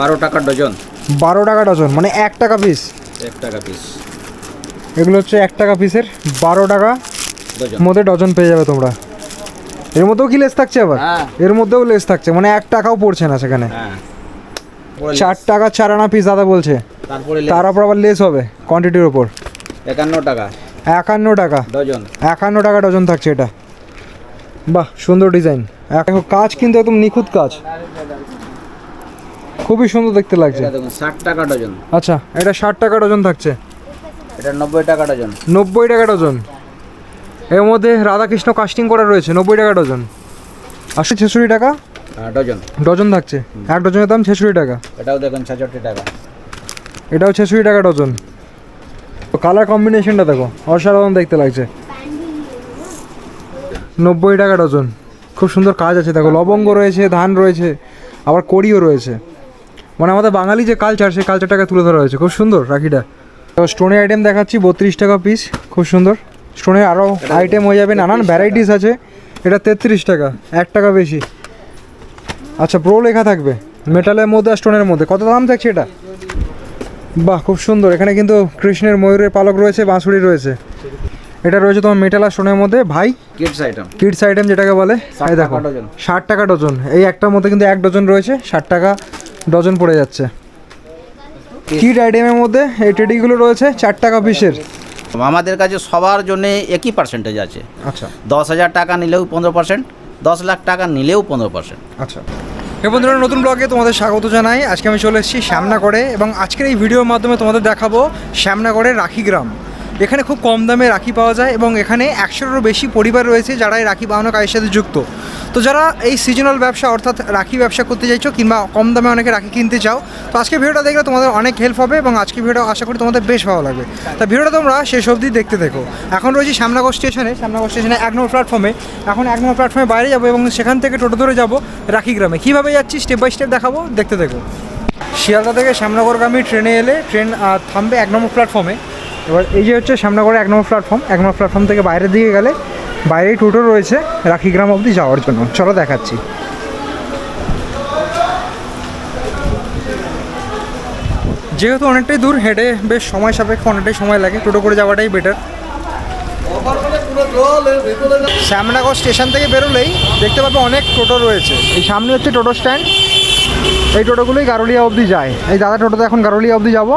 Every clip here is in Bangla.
বারো টাকা ডজন। বারো টাকা ডজন মানে এক টাকা পিস এক টাকা পিস এগুলো হচ্ছে এক টাকা পিসের বারো টাকা। মধ্যে ডজন পেয়ে যাবে তোমরা। এর মধ্যেও কি লেস থাকছে আবার? হ্যাঁ। এর মধ্যেও লেস থাকছে মানে এক টাকাও পড়ছে না সেখানে। হ্যাঁ। চার টাকা চার আনা পিস দাদা বলছে। তার উপর আবার লেস হবে কোয়ান্টিটির ওপর একান্ন টাকা। একান্ন টাকা। ডজন। একান্ন টাকা ডজন থাকছে এটা। বাহ সুন্দর ডিজাইন কাজ কিন্তু একদম নিখুঁত কাজ। খুবই সুন্দর দেখতে লাগছে। দেখুন ষাট টাকা ডজন। আচ্ছা এটা ষাট টাকা ডজন থাকছে। এটা নব্বই টাকা ডজন। নব্বই টাকা ডজন। এর মধ্যে রাধাকৃষ্ণ কাস্টিং করা রয়েছে নব্বই টাকা ডজন। আশি ছেষট্টি টাকা? হ্যাঁ, ডজন। ডজন থাকছে। এক ডজনের দাম ছেষট্টি টাকা। এটাও দেখুন ছেষট্টি টাকা। এটাও ছেষট্টি টাকা ডজন। কালার কম্বিনেশনটা দেখো অসাধারণ দেখতে লাগছে। নব্বই টাকা ডজন। খুব সুন্দর কাজ আছে দেখো লবঙ্গ রয়েছে ধান রয়েছে আবার কড়িও রয়েছে। মানে আমাদের বাঙালি যে কালচার সেই কালচারটাকে তুলে ধরা হয়েছে। খুব সুন্দর রাখিটা। তো স্টোনের আইটেম দেখাচ্ছি বত্রিশ টাকা পিস খুব সুন্দর। স্টোনের আরও আইটেম হয়ে যাবে নানান ভ্যারাইটিস আছে। এটা তেত্রিশ টাকা এক টাকা বেশি। আচ্ছা প্রো লেখা থাকবে মেটালের মধ্যে আর স্টোনের মধ্যে। কত দাম থাকছে এটা? বাহ খুব সুন্দর। এখানে কিন্তু কৃষ্ণের ময়ূরের পালক রয়েছে বাঁশুড়ি রয়েছে। এটা রয়েছে তোমার মেটাল আর স্টোনের মধ্যে। ভাই কিডস আইটেম কিডস আইটেম যেটাকে বলে এই দেখো। ষাট টাকা ডজন এই একটার মধ্যে কিন্তু এক ডজন রয়েছে ষাট টাকা। ডজন পড়ে যাচ্ছে। কিড আইটেমের মধ্যে এই টেডিগুলো রয়েছে চার টাকা পিসের। আমাদের কাছে সবার জন্য একই পার্সেন্টেজ আছে। আচ্ছা। দশ হাজার টাকা নিলেও পনেরো পার্সেন্ট দশ লাখ টাকা নিলেও পনেরো পার্সেন্ট আচ্ছা। হে বন্ধুরা নতুন ব্লগে তোমাদের স্বাগত জানাই। আজকে আমি চলে এসেছি শ্যামনগরে এবং আজকের এই ভিডিওর মাধ্যমে তোমাদের দেখাবো শ্যামনগরের রাখি গ্রাম। এখানে খুব কম দামে রাখি পাওয়া যায় এবং এখানে একশোরও বেশি পরিবার রয়েছে যারা এই রাখি বানানো কাজের সাথে যুক্ত। তো যারা এই সিজনাল ব্যবসা অর্থাৎ রাখি ব্যবসা করতে চাইছো কিংবা কম দামে অনেকে রাখি কিনতে চাও, তো আজকে ভিডিওটা দেখলে তোমাদের অনেক হেল্প হবে এবং আজকে ভিডিওটা আশা করি তোমাদের বেশ ভালো লাগবে। তা ভিডিওটা তোমরা শেষ অবধি দেখতে দেখো। এখন রয়েছি শ্যামনগর স্টেশনে শ্যামনগর স্টেশনে এক নম্বর প্ল্যাটফর্মে এখন এক নম্বর প্ল্যাটফর্মে বাইরে যাব এবং সেখান থেকে টোটো ধরে যাব রাখি গ্রামে। কীভাবে যাচ্ছি স্টেপ বাই স্টেপ দেখাবো, দেখতে দেখো। শিয়ালদা থেকে শ্যামনগরগামী ট্রেনে এলে ট্রেন থামবে এক নম্বর প্ল্যাটফর্মে এবার এই যে হচ্ছে শ্যামনগরের এক নম্বর প্ল্যাটফর্ম এক নম্বর প্ল্যাটফর্ম থেকে বাইরের দিকে গেলে বাইরেই টোটো রয়েছে রাখিগ্রাম অবধি যাওয়ার জন্য। চলো দেখাচ্ছি। যেহেতু অনেকটাই দূর, হেঁটে বেশ সময় সাপেক্ষ, অনেকটাই সময় লাগে। টোটো করে যাওয়াটাই বেটার শ্যামনগর স্টেশন থেকে বেরোলেই দেখতে পাবে অনেক টোটো রয়েছে। এই সামনে হচ্ছে টোটো স্ট্যান্ড। এই টোটোগুলোই গারুলিয়া অবধি যায়। এই দাদা টোটোতে এখন গারুলিয়া অবধি যাব।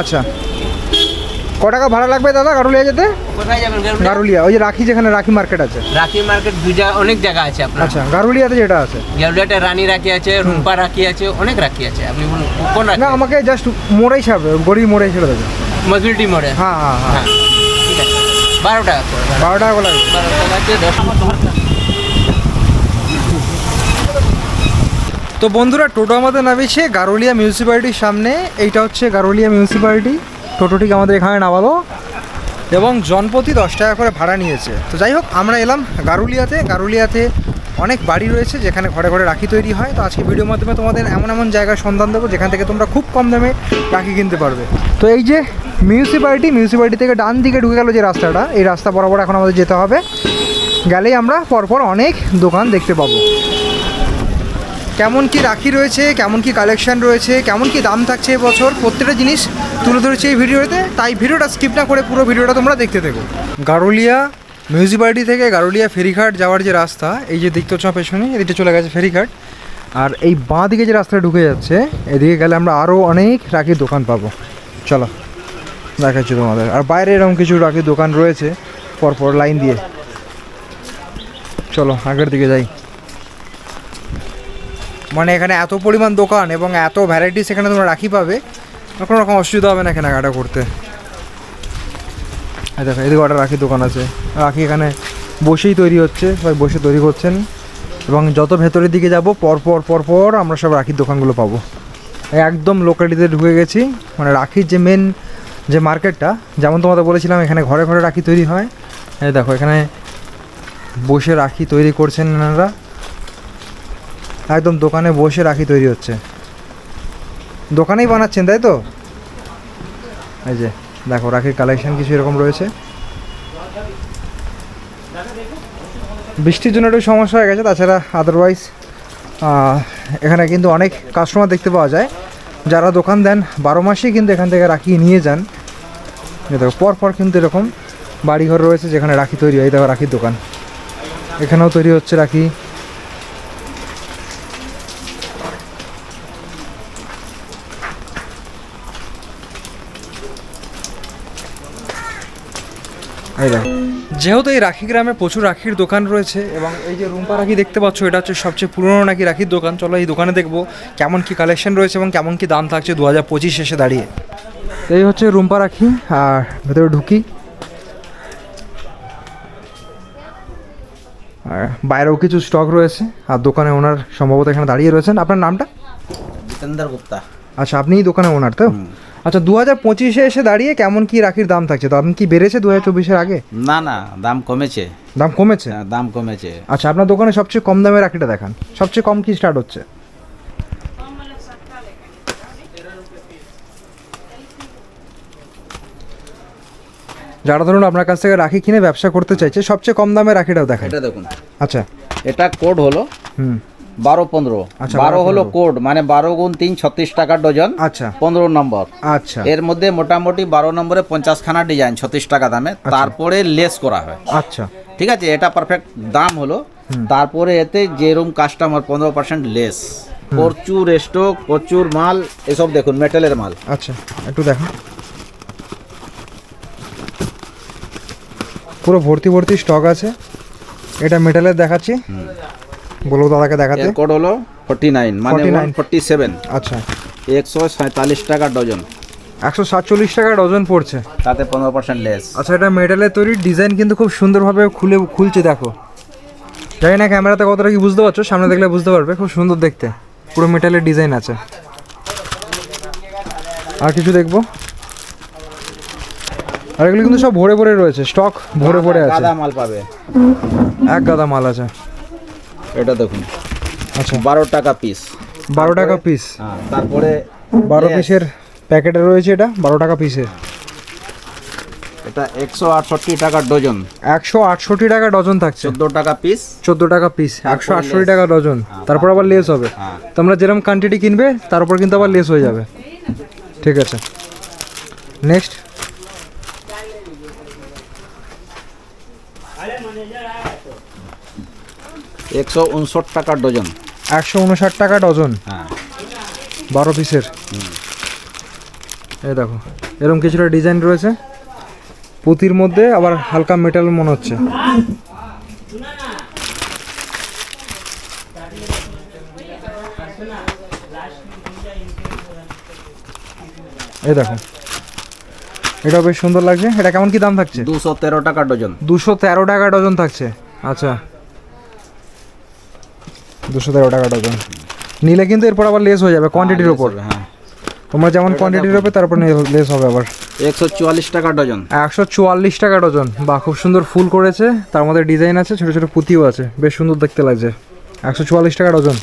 আচ্ছা। ক টাকা ভাড়া লাগবে দাদা গারুলিয়া যেতে? কোথায় যাবেন গারুলিয়া? ওই যে রাখি যেখানে রাখি মার্কেট আছে। রাখি মার্কেট দু জায়গা অনেক জায়গা আছে আপনার। আচ্ছা গারুলিয়াতে যেটা আছে? গেউলিয়াতে রানী রাখি আছে রুম্পা রাখি আছে অনেক রাখি আছে। আপনি বলুন কোন রাখি? না আমাকে জাস্ট মোড়েই ছাড়বে গড়ি মোড়েই ছেড়ে দেবে। মজুরিটি মোড়ে? হ্যাঁ হ্যাঁ হ্যাঁ। হ্যাঁ ঠিক আছে। বারো টাকা করে। বারো টাকা করে লাগবে। বারো টাকা আছে দশ তো বন্ধুরা, টোটো আমাদের নামিয়েছে, গারুলিয়া মিউনিসিপ্যালিটির সামনে। এইটা হচ্ছে গারুলিয়া মিউনিসিপ্যালিটি টোটোটিকে আমাদের এখানে নামালো এবং জনপ্রতি দশ টাকা করে ভাড়া নিয়েছে। তো যাই হোক, আমরা এলাম গারুলিয়াতে। গারুলিয়াতে অনেক বাড়ি রয়েছে যেখানে ঘরে ঘরে রাখি তৈরি হয়। তো আজকে ভিডিওর মাধ্যমে তোমাদের এমন এমন জায়গার সন্ধান দেবো যেখান থেকে তোমরা খুব কম দামে রাখি কিনতে পারবে। তো এই যে মিউনিসিপ্যালিটি মিউনিসিপ্যালিটি থেকে ডান দিকে ঢুকে গেল যে রাস্তাটা, এই রাস্তা বরাবর এখন আমাদের যেতে হবে। গেলেই আমরা পরপর অনেক দোকান দেখতে পাবো। কেমন কি রাখি রয়েছে, কেমন কি কালেকশন রয়েছে, কেমন কি দাম থাকছে এবছর প্রত্যেকটা জিনিস তুলে ধরেছে এই ভিডিওতে তাই ভিডিওটা স্কিপ না করে পুরো ভিডিওটা তোমরা দেখতে দেখো গারুলিয়া মিউনিসিপ্যালিটি থেকে গারুলিয়া ফেরিঘাট যাওয়ার যে রাস্তা, এই যে দেখতে হচ্ছে পেছনে এদিকে চলে গেছে ফেরিঘাট। আর এই বাঁ দিকে যে রাস্তাটা ঢুকে যাচ্ছে, এদিকে গেলে আমরা আরও অনেক রাখির দোকান পাবো। চলো, দেখাচ্ছি তোমাদের। আর বাইরে এরকম কিছু রাখির দোকান রয়েছে, পরপর লাইন দিয়ে। চলো, আগের দিকে যাই। মানে এখানে এত পরিমাণ দোকান এবং এত ভ্যারাইটিস এখানে তোমরা রাখি পাবে কোনো রকম অসুবিধা হবে না কেনাকাটা করতে। দেখো, এদিকে একটা রাখির দোকান আছে। রাখি এখানে বসেই তৈরি হচ্ছে, সবাই বসে তৈরি করছেন। এবং যত ভেতরের দিকে যাব, পর পর পর পর আমরা সব রাখির দোকানগুলো পাবো। একদম লোকালিটিতে ঢুকে গেছি। মানে রাখির যে মেন যে মার্কেটটা, যেমন তোমাদের বলেছিলাম, এখানে ঘরে ঘরে রাখি তৈরি হয়। দেখো, এখানে বসে রাখি তৈরি করছেন এনারা। একদম দোকানে বসে রাখি তৈরি হচ্ছে। দোকানেই বানাচ্ছেন, তাই তো? এই যে, দেখো, রাখির কালেকশন কিছু এরকম রয়েছে। বৃষ্টির জন্য একটু সমস্যা হয়ে গেছে, তাছাড়া আদারওয়াইজ এখানে কিন্তু অনেক কাস্টমার দেখতে পাওয়া যায়। যারা দোকান দেন, বারো মাসেই কিন্তু এখান থেকে রাখি নিয়ে যান। দেখো, পর পর কিন্তু এরকম বাড়িঘর রয়েছে যেখানে রাখি তৈরি হয় দেখো রাখির দোকান। এখানেও তৈরি হচ্ছে রাখি। যেহেতু এই রাখি গ্রামে প্রচুর রাখির দোকান রয়েছে এবং এই যে রুম্পা রাখি দেখতে পাচ্ছ এটা হচ্ছে সবচেয়ে পুরনো নাকি রাখির দোকান। চলো এই দোকানে দেখব কেমন কি কালেকশন রয়েছে এবং কেমন কি দাম থাকছে দু হাজার পঁচিশ শেষে দাঁড়িয়ে। এই হচ্ছে রুম্পা রাখি আর ভেতরে ঢুকি। আর বাইরেও কিছু স্টক রয়েছে আর দোকানে ওনার সম্ভবত এখানে দাঁড়িয়ে রয়েছেন। আপনার নামটা? জিতেন্দ্র গুপ্তা। আচ্ছা আপনিই দোকানে ওনার তো? আচ্ছা দু হাজার পঁচিশে এসে দাঁড়িয়ে কেমন কি রাখির দাম থাকছে? দাম কি বেড়েছে দু হাজার চব্বিশের আগে? না না দাম কমেছে। দাম কমেছে? হ্যাঁ, দাম কমেছে। আচ্ছা আপনার দোকানে সবচেয়ে কম দামে রাখিটা দেখান। সবচেয়ে কম কি স্টার্ট হচ্ছে? যারা ধরুন আপনার কাছ থেকে রাখি কিনে ব্যবসা করতে চাইছে সবচেয়ে কম দামে রাখিটাও দেখান। এটা দেখুন। আচ্ছা। এটা কোড হলো হুম। বারো পনেরো। আচ্ছা, বারো হলো কোড মানে বারো গুণ তিন ছত্রিশ টাকা ডজন আচ্ছা। পনেরো নম্বর আচ্ছা। এর মধ্যে মোটামুটি বারো নম্বরে পঞ্চাশ খানা ডিজাইন ছত্রিশ টাকা দামে তারপরে লেস করা হয়। আচ্ছা। ঠিক আছে এটা পারফেক্ট দাম হলো। তারপরে এতে যেরকম কাস্টমার পনেরো পার্সেন্ট লেস প্রচুর স্টক প্রচুর মাল এসব দেখুন মেটেলের মাল। আচ্ছা একটু দেখো পুরো ভর্তি ভর্তি স্টক আছে। এটা মেটালের দেখাচ্ছি। বলব দাদাকে দেখাতে। এর কোড হলো ফোর্টি নাইন মানে 49 ফোর্টি সেভেন আচ্ছা। একশো সাঁতাল্লিশ টাকা ডজন। একশো সাতচল্লিশ টাকা ডজন পড়ছে। তাতে পনেরো পার্সেন্ট লেস আচ্ছা এটা মেটালের তৈরি ডিজাইন কিন্তু খুব সুন্দরভাবে খুলে খুলছে দেখো। জানি না ক্যামেরাতে কতটা কি বুঝতে পারছ সামনে দেখলে বুঝতে পারবে খুব সুন্দর দেখতে। পুরো মেটালের ডিজাইন আছে। আর কিছু দেখব? আর এগুলো কিন্তু সব ভরে ভরে রয়েছে স্টক ভরে ভরে আছে। গাদা মাল পাবে। এক গাদা মাল আছে। এটা দেখুন। আচ্ছা। বারো টাকা পিস বারো টাকা পিস হ্যাঁ তারপরে বারো পিসের প্যাকেটে রয়েছে এটা বারো টাকা পিসের এটা একশো আটষট্টি টাকা ডজন। একশো আটষট্টি টাকা ডজন থাকছে। চোদ্দ টাকা পিস চোদ্দ টাকা পিস একশো আটষট্টি টাকা ডজন। তারপর আবার লেস হবে। হ্যাঁ। তোমরা যেরকম কোয়ান্টিটি কিনবে তার উপর কিন্তু আবার লেস হয়ে যাবে। ঠিক আছে। নেক্সট একশো উনষট টাকা ডজন। একশো উনষাট টাকা ডজন? হ্যাঁ। বারো পিসের? এই দেখো এরকম কিছুটা ডিজাইন রয়েছে। পুঁতির মধ্যে আবার হালকা মেটাল মনে হচ্ছে। এই দেখো এটা বেশ সুন্দর লাগছে। এটা কেমন কি দাম থাকছে? দুশো তেরো টাকা ডজন। দুশো তেরো টাকা ডজন থাকছে। আচ্ছা। দুশো তেরো টাকা ডজন। নিলে কিন্তু এরপর আবার লেস হয়ে যাবে কোয়ান্টিটির ওপর হ্যাঁ। তোমরা যেমন কোয়ান্টিটির ওপর তারপর লেস হবে আবার। একশো চুয়াল্লিশ টাকা ডজন। একশো চুয়াল্লিশ টাকা ডজন। বা খুব সুন্দর ফুল করেছে তার মধ্যে ডিজাইন আছে ছোটো ছোটো পুঁতিও আছে বেশ সুন্দর দেখতে লাগছে। একশো চুয়াল্লিশ টাকা ডজন।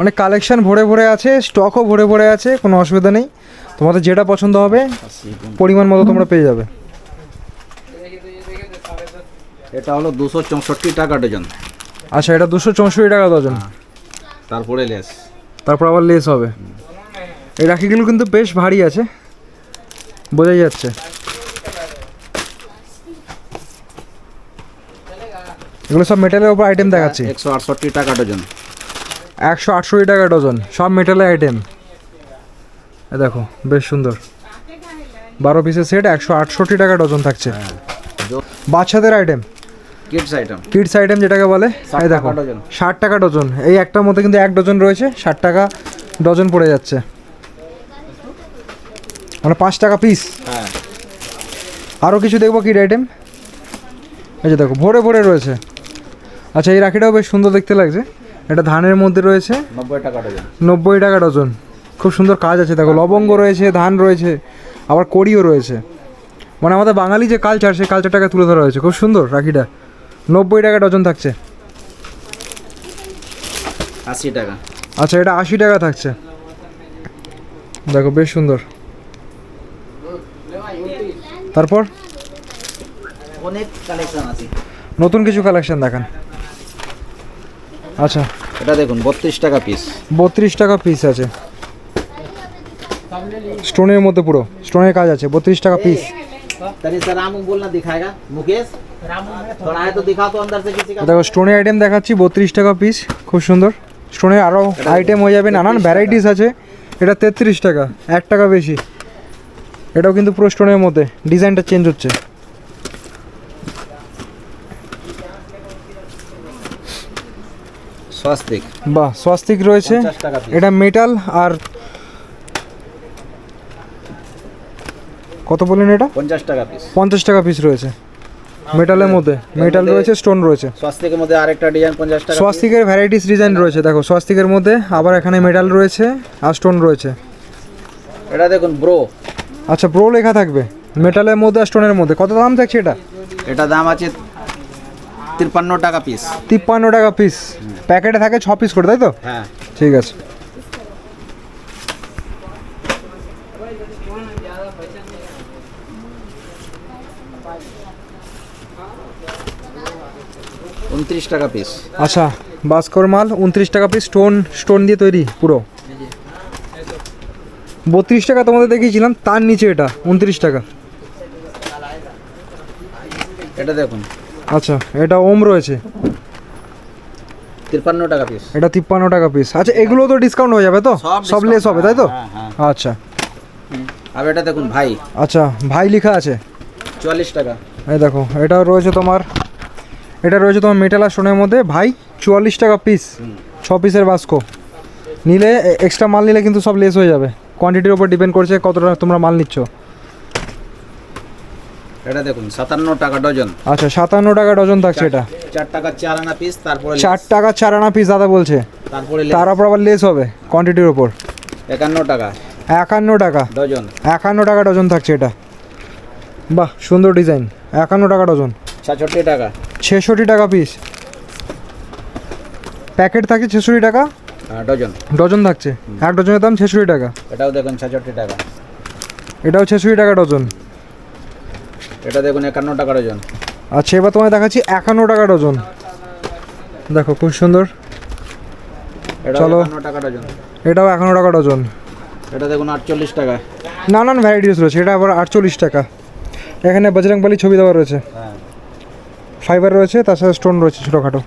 অনেক কালেকশন ভরে ভরে আছে স্টকও ভরে ভরে আছে কোনো অসুবিধা নেই। তোমাদের যেটা পছন্দ হবে পরিমাণ মতো তোমরা পেয়ে যাবে। এটা হলো দুশো চৌষট্টি টাকা ডজন। আচ্ছা এটা দুশো চৌষট্টি টাকা ডজন। তারপরে লেস। তারপর আবার লেস হবে। এই রাখিগুলো কিন্তু বেশ ভারী আছে। বোঝাই যাচ্ছে। এগুলো সব মেটালের ওপর আইটেম দেখাচ্ছি। একশো আটষট্টি টাকা ডজন। একশো আটষট্টি টাকা ডজন। সব মেটালের আইটেম দেখো বেশ সুন্দর। বারো পিসের সেট একশো আটষট্টি টাকা ডজন থাকছে। বাচ্চাদের item kids item kids item যেটাকে বলে এই দেখো। ষাট টাকা ডজন এই একটার মধ্যে কিন্তু এক ডজন রয়েছে ষাট টাকা ডজন পড়ে যাচ্ছে। মানে পাঁচ টাকা পিস হ্যাঁ। আরও কিছু দেখব কিড আইটেম এই যে দেখো ভরে ভরে রয়েছে। আচ্ছা এই রাখিটাও বেশ সুন্দর দেখতে লাগছে। এটা ধানের মধ্যে রয়েছে। নব্বই টাকা ডজন নব্বই টাকা ডজন খুব সুন্দর কাজ আছে। দেখো লবঙ্গ রয়েছে ধান রয়েছে আবার কড়িও রয়েছে। মানে আমাদের বাঙালি যে কালচার সেই কালচারটাকে তুলে ধরা হয়েছে। খুব সুন্দর রাখিটা। নব্বই টাকা ডজন থাকছে। আশি টাকা। আচ্ছা এটা আশি টাকা থাকছে। দেখো বেশ সুন্দর। তারপর? অনেক কালেকশন আছে। নতুন কিছু কালেকশন দেখান। আচ্ছা। এটা দেখুন বত্রিশ টাকা পিস বত্রিশ টাকা পিস আছে। স্টোনের মধ্যে পুরো। স্টোনের কাজ আছে বত্রিশ টাকা পিস तनी सर रामू बोलना दिखाएगा मुकेश थोड़ा है तो दिखा तो अंदर से किसी का দেখো স্টোনের আইটেম দেখাচ্ছি বত্রিশ টাকা পিস খুব সুন্দর স্টোনের আরও আইটেম হয়ে যাবে নানান ভ্যারাইটিস আছে এটা তেত্রিশ টাকা এক টাকা বেশি এটাও কিন্তু পুরো স্টোনের মধ্যে ডিজাইনটা চেঞ্জ হচ্ছে स्वास्तिक বাহ স্বাস্তিক রয়েছে 50 টাকা piece। এটা মেটাল আর কত বললেন এটা? পঞ্চাশ টাকা পিস পঞ্চাশ টাকা পিস রয়েছে। মেটালের মধ্যে। মেটাল রয়েছে স্টোন রয়েছে। স্বাস্তিকের মধ্যে আরেকটা ডিজাইন পঞ্চাশ টাকা স্বাস্তিকের ভ্যারাইটিস ডিজাইন রয়েছে দেখো স্বাস্তিকের মধ্যে আবার এখানে মেটাল রয়েছে আর স্টোন রয়েছে। এটা দেখুন ব্রো আচ্ছা ব্রো লেখা থাকবে। মেটালের মধ্যে আর স্টোনের মধ্যে। কত দাম থাকছে এটা? এটা দাম আছে তিপ্পান্ন টাকা পিস তিপ্পান্ন টাকা পিস প্যাকেটে থাকে ছ পিস করে তাই তো? হ্যাঁ। ঠিক আছে। উনত্রিশ টাকা পিস আচ্ছা বাস্কর মাল উনত্রিশ টাকা পিস স্টোন স্টোন দিয়ে তৈরি পুরো। বত্রিশ টাকা তোমাদের দেখিয়েছিলাম তার নিচে এটা উনত্রিশ টাকা। এটা দেখুন। আচ্ছা এটা ওম রয়েছে। তিপ্পান্ন টাকা পিস এটা তিপ্পান্ন টাকা পিস আচ্ছা এগুলো তো ডিসকাউন্ট হয়ে যাবে তো? সব লেস হবে তাই তো? হ্যাঁ, হ্যাঁ। আচ্ছা। আর এটা দেখুন ভাই। আচ্ছা ভাই লেখা আছে। চুয়াল্লিশ টাকা। এই দেখো এটা রয়েছে তোমার এটা রয়েছে তোমার মেটাল আর স্টোনের মধ্যে। ভাই চুয়াল্লিশ টাকা পিস ছ পিসের বাস্কো। নিলে এক্সট্রা মাল নিলে কিন্তু সব লেস হয়ে যাবে। কোয়ান্টিটির উপর ডিপেন্ড করছে কতটা তোমরা মাল নিচ্ছ। এটা দেখুন সাতান্ন টাকা ডজন আচ্ছা সাতান্ন টাকা ডজন থাকছে এটা। চার টাকা চার আনা পিস তারপরে চার টাকা চার আনা পিস দাদা বলছে। তারপরে তার উপর আবার লেস হবে কোয়ান্টিটির উপর। একান্ন টাকা। একান্ন টাকা। ডজন। একান্ন টাকা ডজন থাকছে এটা। বাহ সুন্দর ডিজাইন। একান্ন টাকা ডজন। সাতষট্টি টাকা। ছেষট্টি টাকা পিস প্যাকেট থাকে ছেষট্টি টাকা? হ্যাঁ, ডজন। ডজন থাকছে। এক ডজনের দাম ছেষট্টি টাকা। এটাও দেখুন সাতষট্টি টাকা। এটাও ছেষট্টি টাকা ডজন। এটা দেখুন একান্ন টাকা ডজন। আচ্ছা এবার তোমায় দেখাচ্ছি একান্ন টাকা ডজন। দেখো খুব সুন্দর। চলো। এটাও একান্ন টাকা ডজন। এটা দেখুন আটচল্লিশ টাকা। নানান ভ্যারাইটিস রয়েছে এটা আবার আটচল্লিশ টাকা। এখানে বজরংবালি ছবি দেওয়া রয়েছে। হ্যাঁ। ফাইবার রয়েছে তার সাথে স্টোন রয়েছে ছোটোখাটো।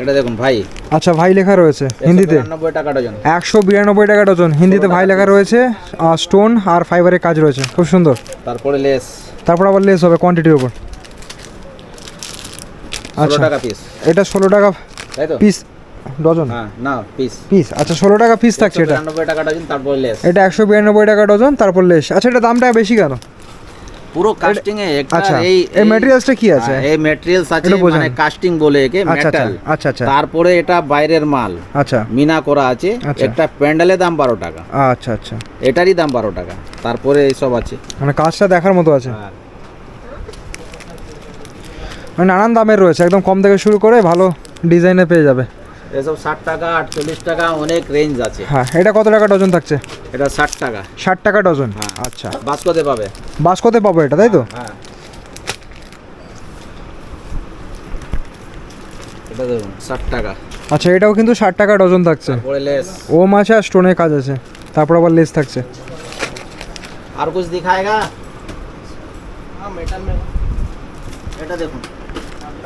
এটা দেখুন ভাই। আচ্ছা ভাই লেখা রয়েছে হিন্দিতে। একশো বিরানব্বই টাকা ডজন হিন্দিতে ভাই লেখা রয়েছে আর স্টোন আর ফাইবারের কাজ রয়েছে খুব সুন্দর। তারপরে লেস। তারপর আবার লেস হবে কোয়ান্টিটির উপর। আচ্ছা টাকা পিস এটা ষোলো টাকা তাই তো? Piece dozen? হ্যাঁ না পিস পিস আচ্ছা ষোলো টাকা পিস থাকছে এটা। টাকা ডজন তারপরে লেস। এটা একশো বিরানব্বই টাকা ডজন তারপর লেস। আচ্ছা এটা দামটা বেশি কেন? পুরো কাস্টিং এ আচ্ছা, এই এই materialsটা কি আছে? হ্যাঁ, এই ম্যাটেরিয়ালস আছে মানে কাস্টিং বলে একে আচ্ছা আচ্ছা মেটাল আচ্ছা আচ্ছা। তারপরে এটা বাইরের মাল। আচ্ছা। মিনা করা আছে আচ্ছা। একটা প্যান্ডেলের দাম বারো টাকা। আচ্ছা আচ্ছা। এটারই দাম বারো টাকা। তারপরে এইসব আছে। মানে কাজটা দেখার মতো আছে। হ্যাঁ। মানে নানান দামের রয়েছে একদম কম থেকে শুরু করে ভালো ডিজাইনে পেয়ে যাবে। এসব ষাট টাকা আটচল্লিশ টাকা অনেক রেঞ্জ আছে। হ্যাঁ এটা কত টাকা ডজন থাকছে? এটা ষাট টাকা। ষাট টাকা ডজন? হ্যাঁ। আচ্ছা। বাস্কতে পাবে। বাস্কতে পাবো এটা তাই তো? হ্যাঁ, হ্যাঁ। এটা দেখুন ষাট টাকা। আচ্ছা এটাও কিন্তু ষাট টাকা ডজন থাকছে। ও মাছ আর স্টোনের কাজ আছে। তারপর আবার লেস থাকছে। আর কিছু দেখায়গা? মেটাল হ্যাঁ, এটা দেখুন।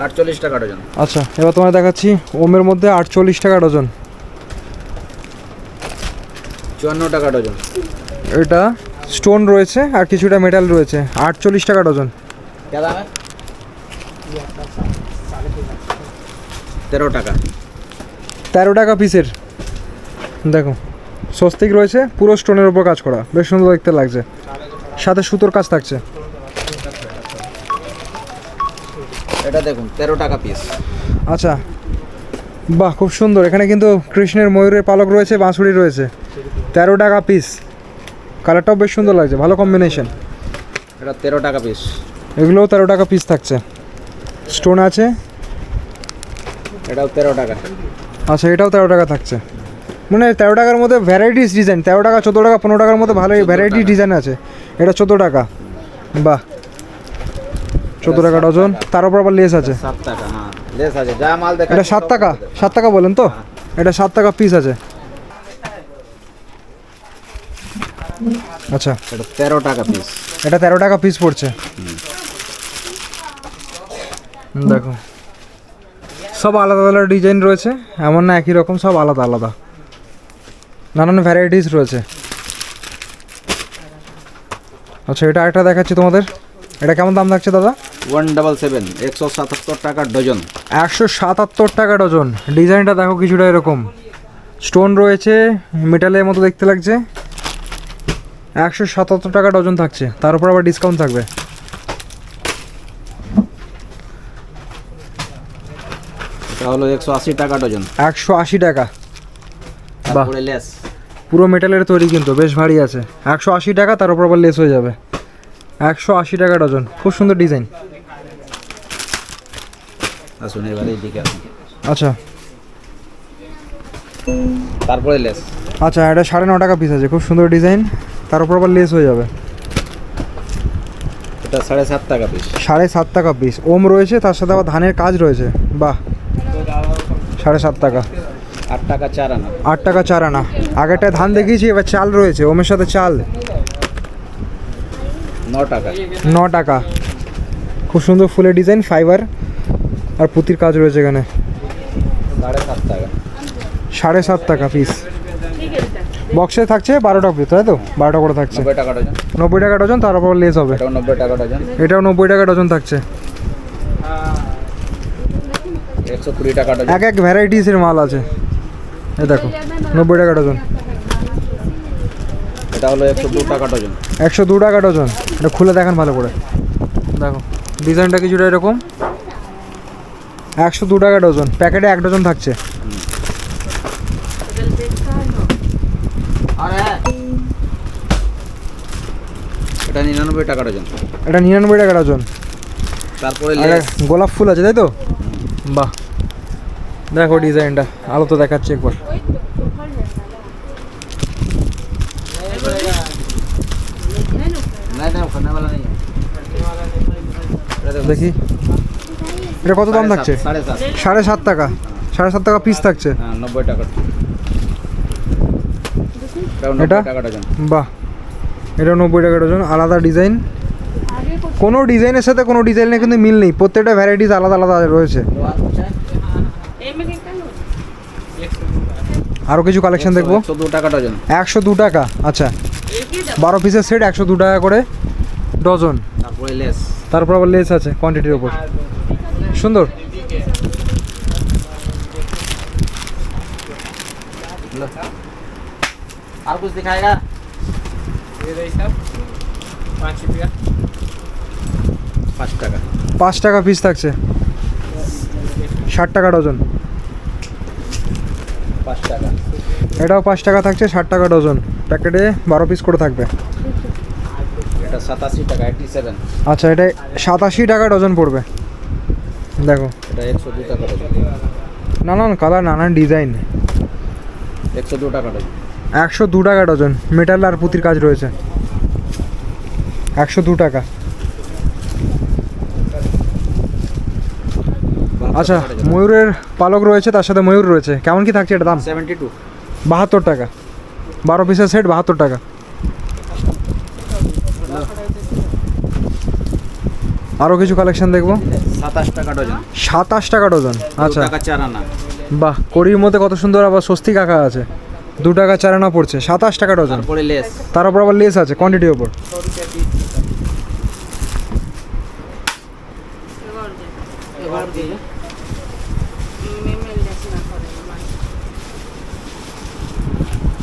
আটচল্লিশ টাকা ডজন। আচ্ছা এবার তোমায় দেখাচ্ছি ওমের মধ্যে আটচল্লিশ টাকা ডজন। চুয়ান্ন টাকা ডজন। এটা স্টোন রয়েছে আর কিছুটা মেটাল রয়েছে আটচল্লিশ টাকা ডজন। তেরো টাকা। তেরো টাকা পিসের। দেখো স্বস্তিক রয়েছে পুরো স্টোনের ওপর কাজ করা বেশ সুন্দর দেখতে লাগছে। সাথে সুতোর কাজ থাকছে। এটা দেখুন তেরো টাকা পিস আচ্ছা বাহ খুব সুন্দর। এখানে কিন্তু কৃষ্ণের ময়ূরের পালক রয়েছে বাঁশুড়ি রয়েছে। তেরো টাকা পিস কালারটাও বেশ সুন্দর লাগছে ভালো কম্বিনেশন এটা তেরো টাকা পিস এগুলোও তেরো টাকা পিস থাকছে। স্টোন আছে। এটাও তেরো টাকা। আচ্ছা এটাও তেরো টাকা থাকছে। মানে তেরো টাকার মধ্যে ভ্যারাইটিস ডিজাইন তেরো টাকা চোদ্দ টাকা পনেরো টাকার মধ্যে ভালো ভ্যারাইটি ডিজাইন আছে। এটা চোদ্দ টাকা। বাহ। চোদ্দ টাকা ডজন। তার উপর আবার লেস আছে। হ্যাঁ এটা সাত টাকা। সাত টাকা বলেন তো? এটা সাত টাকা পিস আছে। আচ্ছা। এটা তেরো টাকা পিস এটা তেরো টাকা পিস পড়ছে। দেখো। সব আলাদা আলাদা ডিজাইন রয়েছে। এমন না একই রকম সব আলাদা আলাদা। নানান ভ্যারাইটিস রয়েছে। আচ্ছা এটা একটা দেখাচ্ছি তোমাদের। এটা কেমন দাম থাকছে দাদা? ওয়ান ডাবল সেভেন একশো সাতাত্তর টাকা ডজন। একশো সাতাত্তর টাকা ডজন। ডিজাইনটা দেখো কিছুটা এরকম। স্টোন রয়েছে মেটালের মতো দেখতে লাগছে। একশো সাতাত্তর টাকা ডজন থাকছে। তার উপর আবার ডিসকাউন্ট থাকবে। এটা হলো একশো আশি টাকা ডজন। একশো আশি টাকা। বাহ। লেস। পুরো মেটালের তৈরি কিন্তু বেশ ভারী আছে। একশো আশি টাকা তার উপর আবার লেস হয়ে যাবে। একশো আশি টাকা ডজন। খুব সুন্দর ডিজাইন। আসুন এবারে আসুন। আচ্ছা। তারপরে লেস। আচ্ছা এটা সাড়ে ন টাকা পিস আছে খুব সুন্দর ডিজাইন। তার উপর আবার লেস হয়ে যাবে। এটা সাড়ে সাত টাকা পিস সাড়ে সাত টাকা পিস ওম রয়েছে তার সাথে আবার ধানের কাজ রয়েছে। বাহ। সাড়ে সাত টাকা। আট টাকা চার আনা। আট টাকা চার আনা। আগেরটায় ধান দেখিয়েছি এবার চাল রয়েছে ওমের সাথে চাল। ন টাকা। খুব সুন্দর ফুলের ডিজাইন ফাইবার আর পুঁতির কাজ রয়েছে এখানে। সাড়ে সাত টাকা। পিস বক্সে থাকছে বারোটা পিস তাই তো? বারোটা করে থাকছে। নব্বই টাকা ডজন। তার উপর লেস হবে। এটাও নব্বই টাকা ডজন। থাকছে। এক এক ভ্যারাইটিসের মাল আছে। এই দেখো নব্বই টাকা ডজন। এটা হলো একশো দু টাকা ডজন। একশো দু টাকা ডজন। এটা খুলে দেখান ভালো করে। দেখো ডিজাইনটা কিছুটা এরকম। একশো দু টাকা ডজন। প্যাকেটে এক ডজন থাকছে। এটা নিরানব্বই টাকা ডজন। এটা নিরানব্বই টাকা ডজন। তারপরে গোলাপ ফুল আছে তাই তো? বাহ। দেখো ডিজাইনটা। আলো তো দেখাচ্ছে একবার। দেখি। এটা কত দাম থাকছে? সাড়ে সাত। টাকা। সাড়ে সাত টাকা পিস থাকছে। হ্যাঁ নব্বই টাকা। এটা? বাহ। এটা নব্বই টাকা ডজন আলাদা ডিজাইন। কোনো ডিজাইনের সাথে কোনো ডিজাইনের কিন্তু মিল নেই। প্রত্যেকটা ভ্যারাইটিস আলাদা আলাদা রয়েছে। আরও কিছু কালেকশন দেখব? একশো দু টাকা একশো দু টাকা আচ্ছা। বারো পিসের সেট একশো দু টাকা করে ডজন। তারপরে লেস। তারপর আবার লেস আছে কোয়ান্টিটির ওপর সুন্দর আর कुछ दिखाएगा পাঁচ টাকা পাঁচ টাকা পিস থাকছে ষাট টাকা ডজন পাঁচ টাকা এটাও পাঁচ টাকা থাকছে ষাট টাকা ডজন প্যাকেটে বারো পিস করে থাকবে এটা সাতাশি টাকা এইটি সেভেন আচ্ছা এটা সাতাশি টাকা ডজন পড়বে। দেখো। এটা একশো দু টাকা ডজন। নানান কালার নানান ডিজাইন। একশো দু টাকা ডজন। একশো দু টাকা ডজন। মেটাল আর পুঁতির কাজ রয়েছে। একশো দু টাকা। আচ্ছা ময়ূরের পালক রয়েছে তার সাথে ময়ূর রয়েছে। কেমন কি থাকছে এটা দাম? সেভেন্টি টু বাহাত্তর টাকা। বারো পিসের সেট বাহাত্তর টাকা। আরও কিছু কালেকশন দেখব? সাতাশ টাকা ডজন সাতাশ টাকা ডজন আচ্ছা। চার আনা বাহ কড়ির মধ্যে কত সুন্দর আবার স্বস্তি কাকা আছে। দু টাকা চার আনা পড়ছে সাতাশ টাকা ডজন তারপরে লেস। তার উপর আবার লেস আছে কোয়ান্টিটির ওপর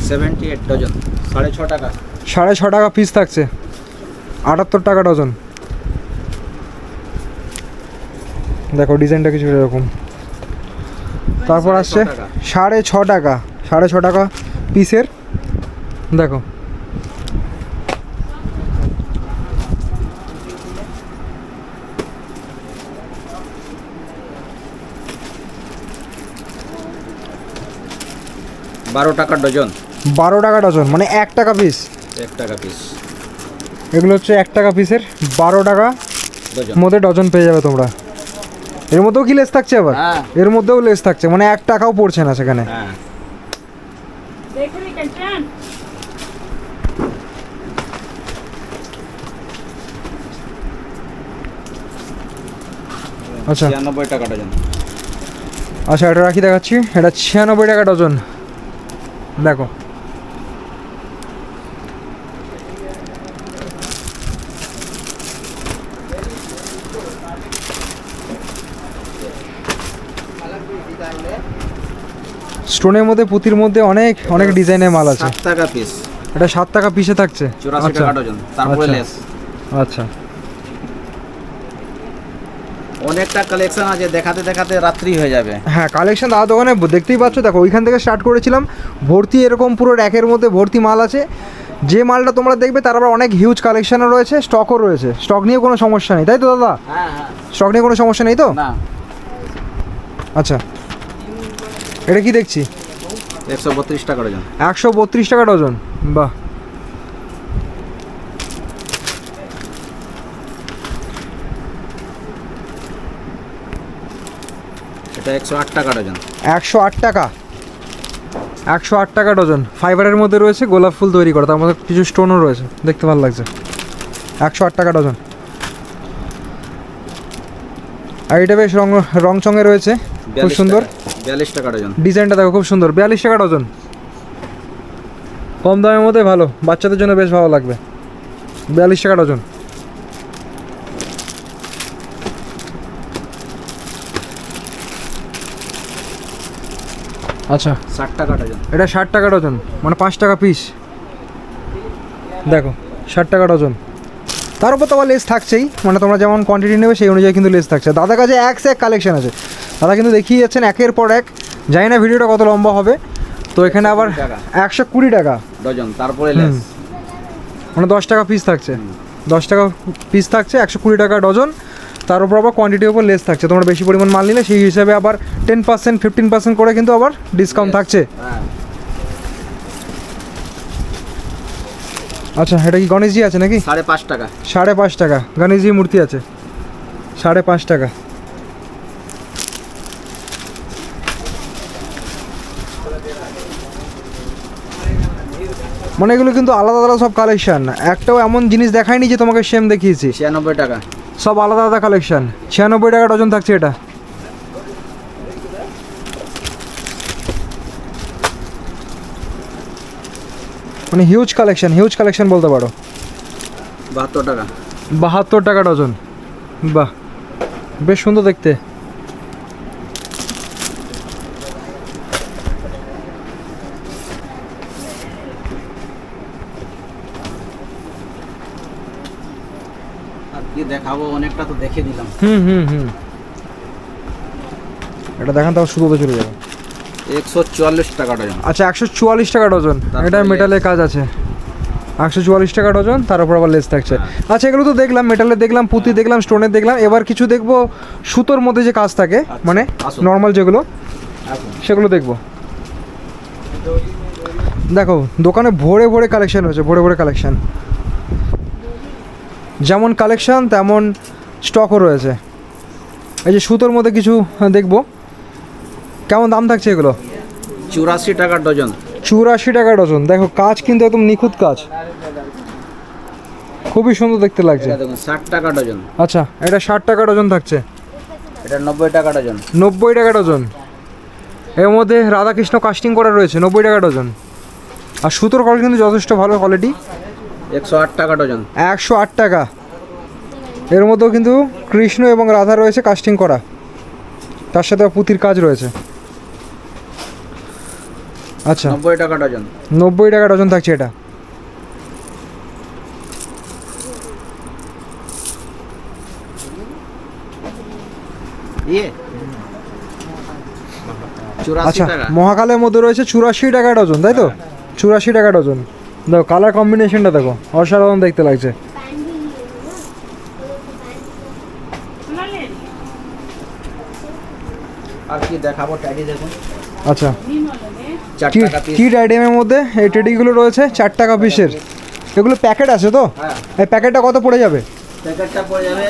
সেভেন্টি এইট ডজন সাড়ে ছ টাকা। সাড়ে ছ টাকা পিস থাকছে। আটাত্তর টাকা ডজন দেখো ডিজাইনটা কিছু এরকম। তারপর আসছে সাড়ে ছ টাকা সাড়ে ছ টাকা পিসের। দেখো। বারো টাকা ডজন। বারো টাকা ডজন মানে এক টাকা পিস এক টাকা পিস এগুলো হচ্ছে এক টাকা পিসের বারো টাকা মধ্যে ডজন পেয়ে যাবে তোমরা। এর মধ্যেও কি লেস থাকছে আবার? হ্যাঁ। এর মধ্যেও লেস থাকছে মানে এক টাকাও পড়ছে না সেখানে। হ্যাঁ। আচ্ছা। ছিয়ানব্বই টাকা ডজন। আচ্ছা এটা রাখি দেখাচ্ছি। এটা ছিয়ানব্বই টাকা ডজন। দেখো। স্টোনের মধ্যে পুঁতির মধ্যে অনেক অনেক ডিজাইনের মাল আছে। সাত টাকা পিস এটা সাত টাকা পিসে থাকছে। চুরাশি আচ্ছা। টাকা ডজন তারপরে আচ্ছা। লেস। আচ্ছা। অনেকটা কালেকশন আছে দেখাতে দেখাতে রাত্রি হয়ে যাবে। হ্যাঁ কালেকশন দাদা দোকানে দেখতেই পাচ্ছ দেখো ওইখান থেকে স্টার্ট করেছিলাম। ভর্তি এরকম পুরো র্যাকের মধ্যে ভর্তি মাল আছে। যে মালটা তোমরা দেখবে তার আবার অনেক হিউজ কালেকশনও রয়েছে স্টকও রয়েছে। স্টক নিয়ে কোনো সমস্যা নেই তাই তো দাদা? হ্যাঁ হ্যাঁ। স্টক নিয়ে কোনো সমস্যা নেই তো? না। আচ্ছা। এটা কি দেখছি? একশো বত্রিশ টাকা ডজন। একশো বত্রিশ টাকা ডজন। বাহ। এটা একশো আট টাকা ডজন। একশো আট টাকা। একশো আট টাকা ডজন। ফাইবারের মধ্যে রয়েছে গোলাপ ফুল তৈরি করা। তার মধ্যে কিছু স্টোনও রয়েছে। দেখতে ভালো লাগছে। একশো আট টাকা ডজন। আর এটা বেশ রং রং চঙে রয়েছে। খুব সুন্দর। বিয়াল্লিশ টাকা ডজন ডিজাইনটা দেখো খুব সুন্দর। বিয়াল্লিশ টাকা ডজন কম দামের মধ্যে ভালো। বাচ্চাদের জন্য বেশ ভালো লাগবে। বিয়াল্লিশ টাকা ডজন আচ্ছা। ষাট টাকা ডজন এটা ষাট টাকা ডজন মানে পাঁচ টাকা পিস দেখো ষাট টাকা ডজন তার উপর তো লেস থাকছেই। মানে তোমরা যেমন কোয়ান্টিটি নেবে সেই অনুযায়ী কিন্তু লেস থাকছে। দাদার কাছে এক সে এক কালেকশন আছে। দাদা কিন্তু দেখিয়ে যাচ্ছেন একের পর এক। জানি না ভিডিওটা কত লম্বা হবে। তো এখানে আবার একশো কুড়ি টাকা। ডজন তারপরে মানে দশ টাকা পিস থাকছে। দশ টাকা পিস থাকছে একশো কুড়ি টাকা ডজন। তার উপর আবার কোয়ান্টিটির উপর লেস থাকছে। তোমরা বেশি পরিমাণ মাল নিলে সেই হিসাবে আবার টেন পার্সেন্ট ফিফটিন পার্সেন্ট করে কিন্তু আবার ডিসকাউন্ট থাকছে। হ্যাঁ। আচ্ছা এটা কি গণেশজি আছে নাকি? সাড়ে পাঁচ টাকা। সাড়ে পাঁচ টাকা। গণেশজি মূর্তি আছে। সাড়ে পাঁচ টাকা। মানে এগুলো কিন্তু আলাদা আলাদা সব কালেকশন একটাও এমন জিনিস দেখায়নি যে তোমাকে সেম দেখিয়েছি। ছিয়ানব্বই টাকা। সব আলাদা আলাদা কালেকশন ছিয়ানব্বই টাকা ডজন থাকছে এটা। মানে হিউজ কালেকশন হিউজ কালেকশন বলতে পারো। বাহাত্তর টাকা। বাহাত্তর টাকা ডজন। বাহ বেশ সুন্দর দেখতে। আর কি দেখাবো অনেকটা তো দেখে দিলাম হুম হুম হুম। এটা দেখান তাও শুধু চলে যাবে। একশো চুয়াল্লিশ টাকা ডজন। আচ্ছা একশো চুয়াল্লিশ টাকা ডজন। এটা মেটালের কাজ আছে। একশো চুয়াল্লিশ টাকা ডজন তার উপর আবার লেস থাকছে। আচ্ছা এগুলো তো দেখলাম মেটালের দেখলাম পুঁতি দেখলাম স্টোনের দেখলাম। এবার কিছু দেখব সুতোর মধ্যে যে কাজ থাকে মানে নর্মাল যেগুলো সেগুলো দেখব। দেখো দোকানে ভরে ভরে কালেকশন হয়েছে ভরে ভরে কালেকশন যেমন কালেকশান তেমন স্টকও রয়েছে। এই যে সুতোর মধ্যে কিছু দেখব। কেমন দাম থাকছে এগুলো? চুরাশি টাকা ডজন চুরাশি টাকা ডজন দেখো কাজ কিন্তু একদম নিখুঁত কাজ খুবই সুন্দর দেখতে লাগছে। ষাট টাকা ডজন আচ্ছা এটা ষাট টাকা ডজন থাকছে। এটা নব্বই টাকা ডজন নব্বই টাকা ডজন এর মধ্যে রাধাকৃষ্ণ কাস্টিং করা রয়েছে নব্বই টাকা ডজন আর সুতোর কোয়ালিটি কিন্তু যথেষ্ট ভালো কোয়ালিটি একশো আট টাকা ডজন। একশো আট টাকা। এর মধ্যেও কিন্তু কৃষ্ণ এবং রাধা রয়েছে কাস্টিং করা। তার সাথে পুঁতির কাজ রয়েছে। আচ্ছা। নব্বই টাকা ডজন। নব্বই টাকা ডজন থাকছে এটা। ইয়ে। আচ্ছা মহাকালের মধ্যে রয়েছে চুরাশি টাকা ডজন তাই তো? চুরাশি টাকা ডজন। দেখো কালার কম্বিনেশনটা দেখো অসাধারণ দেখতে লাগছে। আর কি দেখাবো ট্যাগি দেখুন। আচ্ছা। আইটেমের মধ্যে? এই টেডিগুলো রয়েছে চার টাকা পিসের এগুলো প্যাকেট আছে তো? হ্যাঁ। এই প্যাকেটটা কত পড়ে যাবে? প্যাকেটটা পড়ে যাবে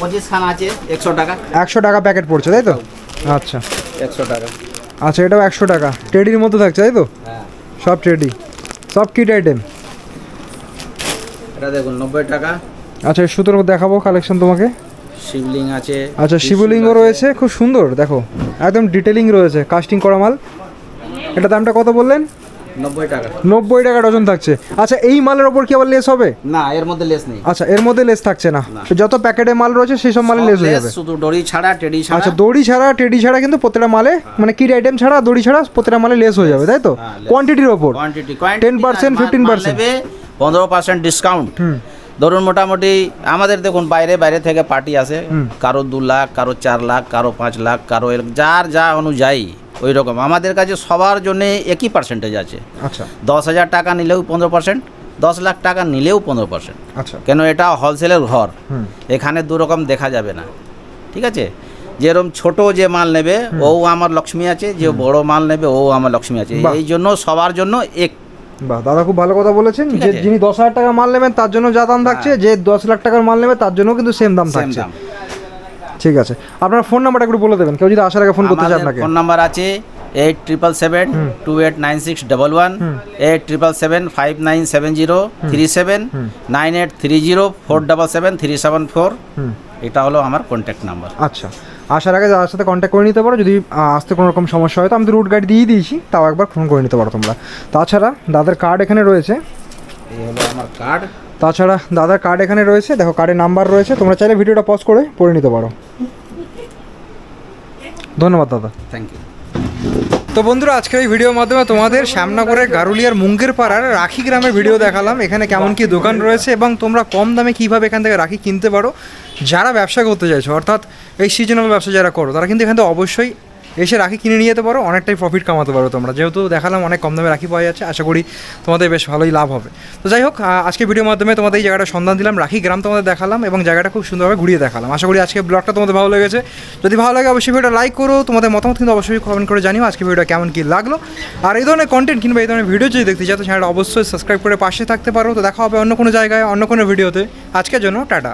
পঁচিশ খান আছে একশো টাকা। একশো টাকা প্যাকেট পড়ছে তাই তো? আচ্ছা। একশো টাকা। আচ্ছা এটাও একশো টাকা। টেডির মধ্যে থাকছে তাই তো? হ্যাঁ। সব টেডি সব কিট আইটেম এটা দেখুন নব্বই টাকা। আচ্ছা সুতোর দেখাবো কালেকশন তোমাকে। শিবলিং আছে আচ্ছা শিবলিঙ্গ রয়েছে খুব সুন্দর দেখো। একদম ডিটেলিং রয়েছে কাস্টিং করা মাল। এটা দামটা কত বললেন? নব্বই টাকা। নব্বই টাকা ডজন থাকছে। আচ্ছা এই মালের ওপর কি আবার লেস হবে? না এর মধ্যে লেস নেই। আচ্ছা এর মধ্যে লেস থাকছে না। যত প্যাকেটে মাল রয়েছে সেই সব মালে লেস হয়ে যাবে। শুধু দড়ি ছাড়া টেডি ছাড়া। আচ্ছা দড়ি ছাড়া টেডি ছাড়া কিন্তু প্রত্যেকটা মালে মানে কিট আইটেম ছাড়া দড়ি ছাড়া প্রত্যেকটা মালে লেস হয়ে যাবে তাই তো? হ্যাঁ, কোয়ান্টিটির ওপর। কোয়ান্টিটি 10% 15% নেবে পনেরো পার্সেন্ট ডিসকাউন্ট ধরুন মোটামুটি আমাদের দেখুন বাইরে বাইরে থেকে পার্টি আসে। কারও দু লাখ কারও চার লাখ কারও পাঁচ লাখ কারও যার যা অনুযায়ী। ওই রকম। আমাদের কাছে সবার জন্য একই পার্সেন্টেজ আছে। আচ্ছা। দশ হাজার টাকা নিলেও পনেরো পার্সেন্ট দশ লাখ টাকা নিলেও পনেরো পার্সেন্ট আচ্ছা। কেন এটা হোলসেলের ঘর। এখানে দু রকম দেখা যাবে না। ঠিক আছে? যেরকম ছোট যে মাল নেবে ও আমার লক্ষ্মী আছে যে বড় মাল নেবে ও আমার লক্ষ্মী আছে। এই জন্য সবার জন্য এক। বাহ দাদা খুব ভালো কথা বলেছেন। যে যিনি দশ হাজার টাকার মাল নেবেন তার জন্য যা দাম থাকছে যে দশ লাখ টাকার মাল নেবে তার জন্য কিন্তু সেম দাম থাকছে। দাম। ঠিক আছে। আপনার ফোন নাম্বারটা একটু বলে দেবেন কেউ যদি আসার আগে ফোন করতে চান আপনাকে। ফোন নাম্বার আছে eight triple seven. Two eight nine six double one. Eight triple seven five nine seven zero three seven. Nine eight three zero four double seven three seven four এটা হলো আমার কন্ট্যাক্ট নাম্বার আচ্ছা। আসার আগে যার সাথে কন্ট্যাক্ট করে নিতে পারো যদি আসতে কোনো রকম সমস্যা হয় তো আমি তো রুট গাইড দিয়ে দিয়েছি তাও একবার ফোন করে নিতে পারো তোমরা। তাছাড়া দাদার কার্ড এখানে রয়েছে। এই হলো আমার কার্ড তাছাড়া দাদার কার্ড এখানে রয়েছে। দেখো কার্ডের নাম্বার রয়েছে। তোমরা চাইলে ভিডিওটা পজ করে পড়ে নিতে পারো। ধন্যবাদ দাদা। থ্যাংক ইউ তো বন্ধুরা আজকের এই ভিডিওর মাধ্যমে তোমাদের শ্যামনগরের গারুলিয়ার মুঙ্গের পাড়ার রাখি গ্রামের ভিডিও দেখালাম। এখানে কেমন কি দোকান রয়েছে এবং তোমরা কম দামে কীভাবে এখান থেকে রাখি কিনতে পারো যারা ব্যবসা করতে চাইছো অর্থাৎ এই সিজনাল ব্যবসা যারা করো তারা কিন্তু এখান থেকে অবশ্যই এসে রাখি কিনে নিয়ে যেতে পারো, অনেকটাই প্রফিট কামাতে পারো তোমরা। যেহেতু দেখালাম অনেক কম দামে রাখি পাওয়া যাচ্ছে, আশা করি তোমাদের বেশ ভালোই লাভ হবে। তো যাই হোক আজকে ভিডিওর মাধ্যমে তোমাদের এই জায়গাটা সন্ধান দিলাম, রাখি গ্রাম তোমাদের দেখালাম এবং জায়গাটা খুব সুন্দরভাবে ঘুরিয়ে দেখালাম। আশা করি আজকে ব্লগটা তোমাদের ভালো লেগেছে। যদি ভালো লাগে অবশ্যই ভিডিওটা লাইক করো, তোমাদের মতামত কিন্তু অবশ্যই কমেন্ট করে জানিও আজকে ভিডিওটা কেমন কি লাগল। আর এই ধরনের কন্টেন্ট কিংবা এই ধরনের ভিডিও যদি দেখতে চাও, তো চ্যানেলটা অবশ্যই সাবস্ক্রাইব করে পাশে থাকতে পারো। তো দেখা হবে অন্য কোনো জায়গায়, অন্য কোনো ভিডিওতে আজকের জন্য টাটা।